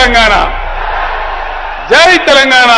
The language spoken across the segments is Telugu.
తెలంగాణ. జై తెలంగాణ.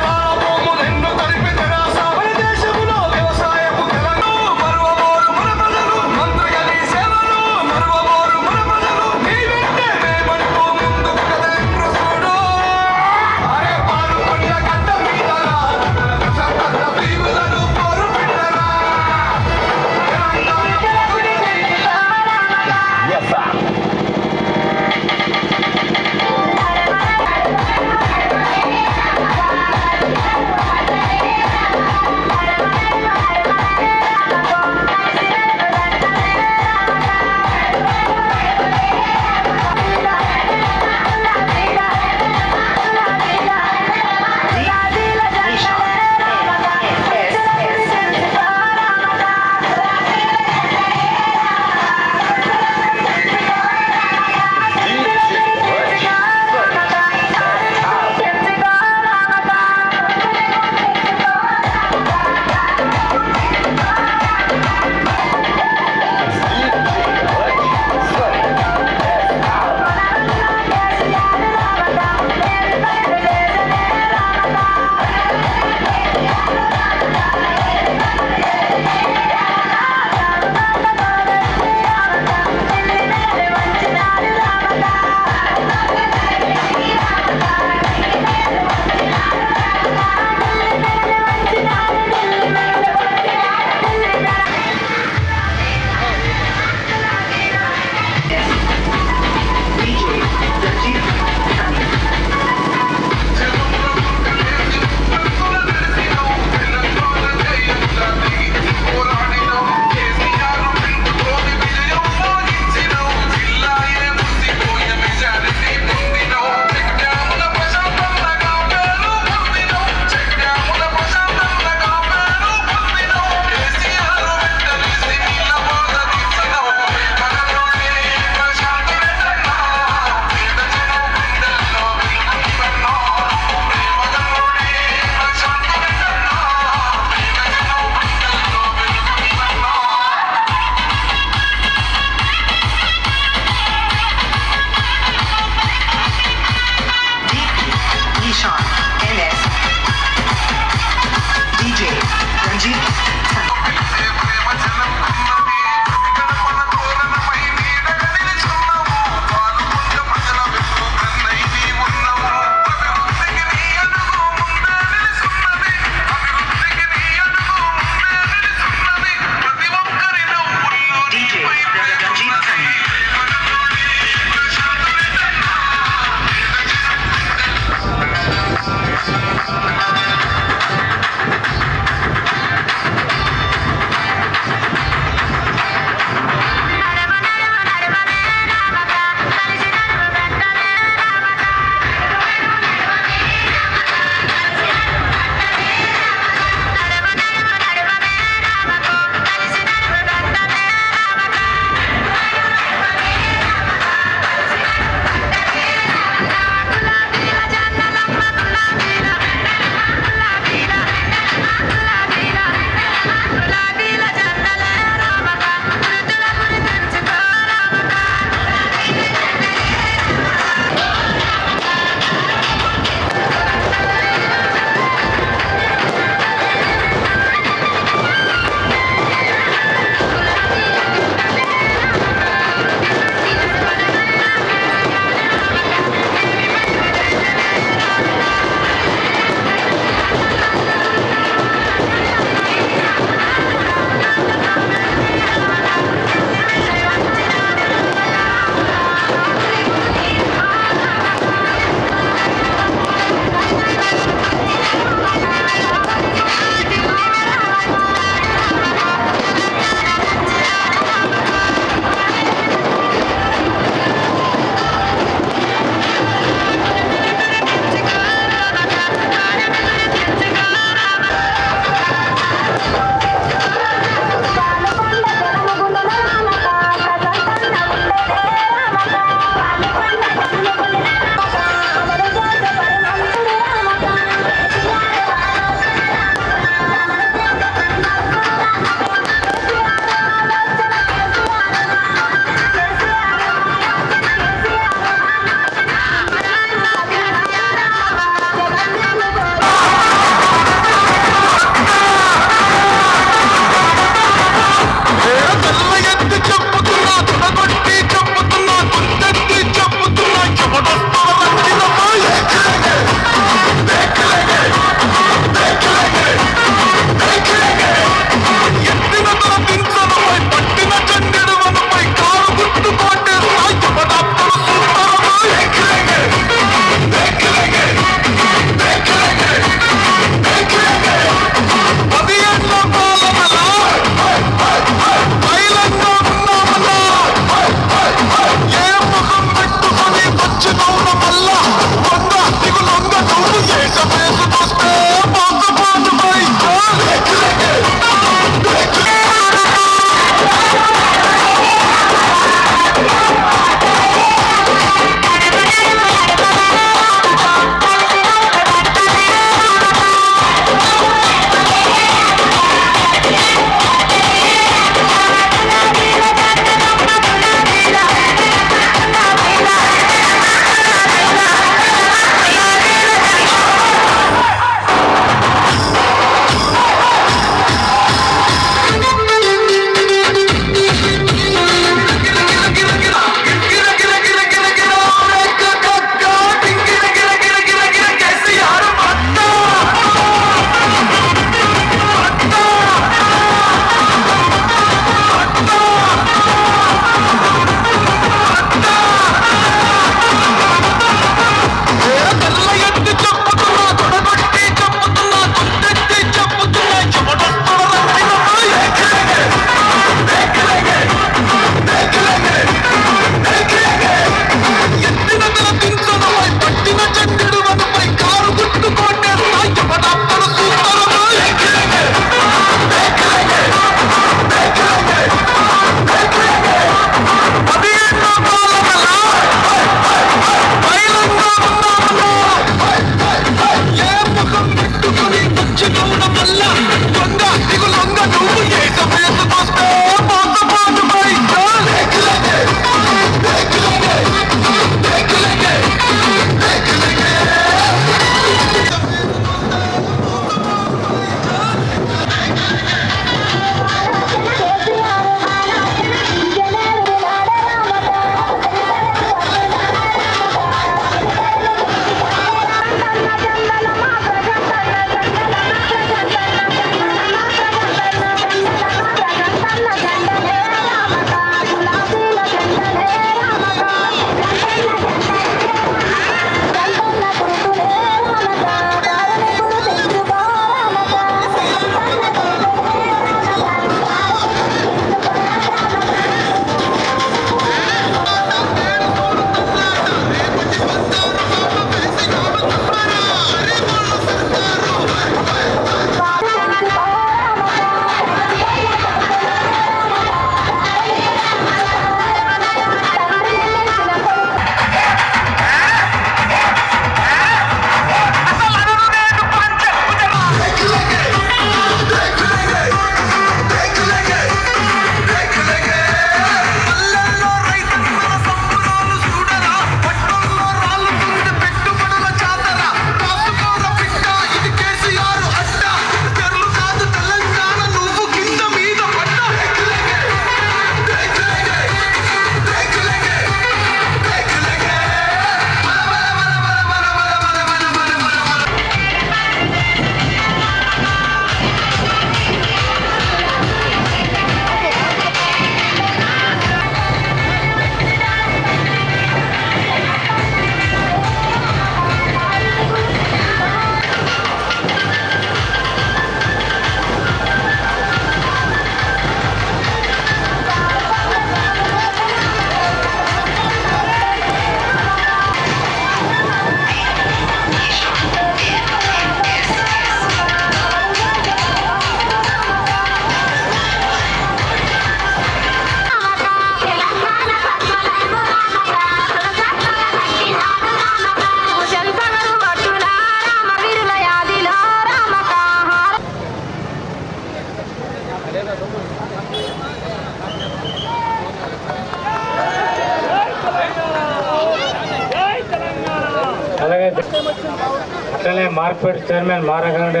అలాగే చైర్మన్ మారగండి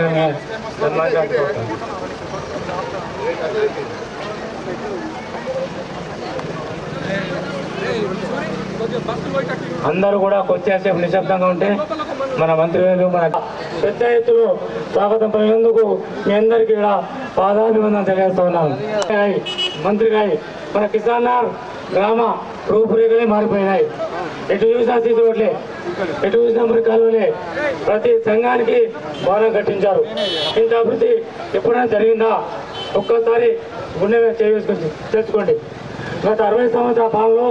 సన్మానించాలనుకుంటున్నాను అందరూ కూడా కొచ్చేసేపు నిశ్శబ్దంగా ఉంటే మన మంత్రులు మన పెద్ద ఎత్తులో స్వాగతం పలినందుకు మీ అందరికీ ఇక్కడ పాదాభివందనం తెలియజేస్తా ఉన్నాను. మంత్రి గారి మన కిసాన్ గ్రామ రూపురేఖలే మారిపోయినాయి. ఎటు చూసిన సీసీ రోడ్లే. ఎటు చూసినా ప్రతి సంఘానికి భవనం కట్టించారు. ఇంత అభివృద్ధి ఎప్పుడైనా జరిగిందా? ఒక్కసారి గుండె చేసుకొని తెలుసుకోండి. గత అరవై సంవత్సరాల పాలనలో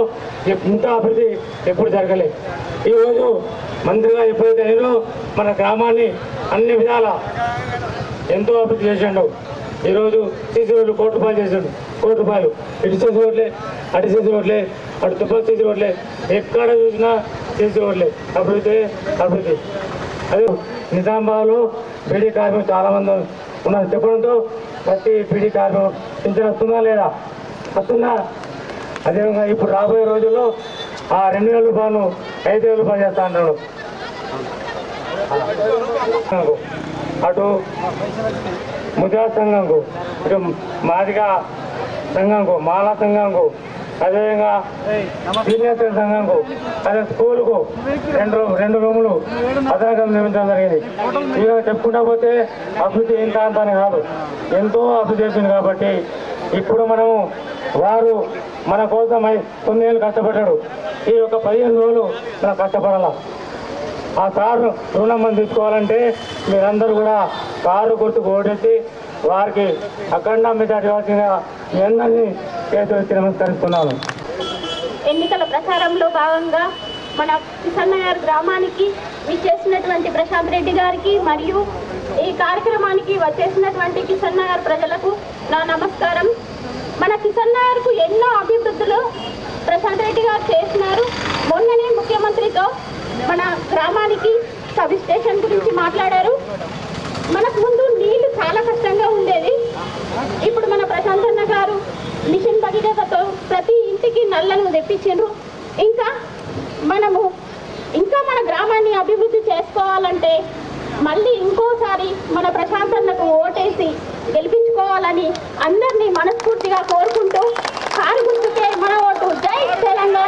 ఇంత అభివృద్ధి ఎప్పుడు జరగలేదు ఈరోజు మంత్రిగా ఎప్పుడైతే అయ్యారో మన గ్రామాన్ని అన్ని విధాల ఎంతో అభివృద్ధి చేసిండు. ఈరోజు సీసీ రోడ్లు కోటి రూపాయలు చేసిండు కోటి రూపాయలు ఇటు సీసీ రోడ్లే అటు సీసీ రోడ్లే అటు తుప్పల సీసీ రోడ్లే. ఎక్కడ చూసినా సీసీ రోడ్లే. అభివృద్ధి అభివృద్ధి. అదే నిజామాబాద్లో బీడీ కార్మికులు చాలామంది ఉన్నారు. చెప్పడంతో ప్రతి బీడీ కార్మికులు పింఛన్ వస్తుందా లేదా? వస్తుందా? అదేవిధంగా ఇప్పుడు రాబోయే రోజుల్లో ఆ రెండు వేల రూపాయలు ఐదు వేల రూపాయలు చేస్తా అన్నాడు అటు ముద్రా సంఘంకు ఇటు మాదిగా సంఘంకు మాలా సంఘంకు అదేవిధంగా సీనియర్ సంఘంకు అదే స్కూల్కు రెండు రెండు రూములు అదనంగా నిర్మించడం జరిగింది. ఇక చెప్పుకుంటా పోతే అభివృద్ధి ఇంత అంత అని కాదు. ఎంతో అభివృద్ధి చేసింది కాబట్టి ఇప్పుడు మనము వారు మన కోసం కొన్నేళ్ళు తొమ్మిదేళ్ళు కష్టపడ్డాడు ఈ యొక్క పదిహేను రోజులు మనం కష్టపడాల? ఆ సార్ రుణం మనం తీసుకోవాలంటే మీరందరూ కూడా కారు గుర్తుకు ఓటేసి వారికి అఖండ మెజార్టీ ఇవ్వాల్సిందిగా మీ అందరినీ చేతులెత్తి నమస్కరిస్తున్నాను. ఎన్నికల ప్రచారంలో భాగంగా మన కిసన్నగారు గ్రామానికి విచ్చేసినటువంటి ప్రశాంత్ రెడ్డి గారికి మరియు ఈ కార్యక్రమానికి వచ్చేసినటువంటి కిసన్నగారు ప్రజలకు నా నమస్కారం. మన కిసన్నగారుకు ఎన్నో అభివృద్ధులు ప్రశాంత్ రెడ్డి గారు చేసినారు. మొన్ననే ముఖ్యమంత్రితో మన గ్రామానికి సబ్ స్టేషన్ గురించి మాట్లాడారు. మనకు ముందు నీళ్ళు చాలా కష్టంగా ఉండేది. ఇప్పుడు మన ప్రశాంత్ అన్న గారు మిషన్ భగీరథతో ప్రతి ఇంటికి నల్లను తెప్పించారు ఇంకా మనము ఇంకా మన గ్రామాన్ని అభివృద్ధి చేసుకోవాలంటే మళ్ళీ ఇంకోసారి మన ప్రశాంతన్నకు ఓటేసి గెలిపించుకోవాలని అందరినీ మనస్ఫూర్తిగా కోరుకుంటూ కారు గుర్తుకే మన ఓటు. జై తెలంగాణ.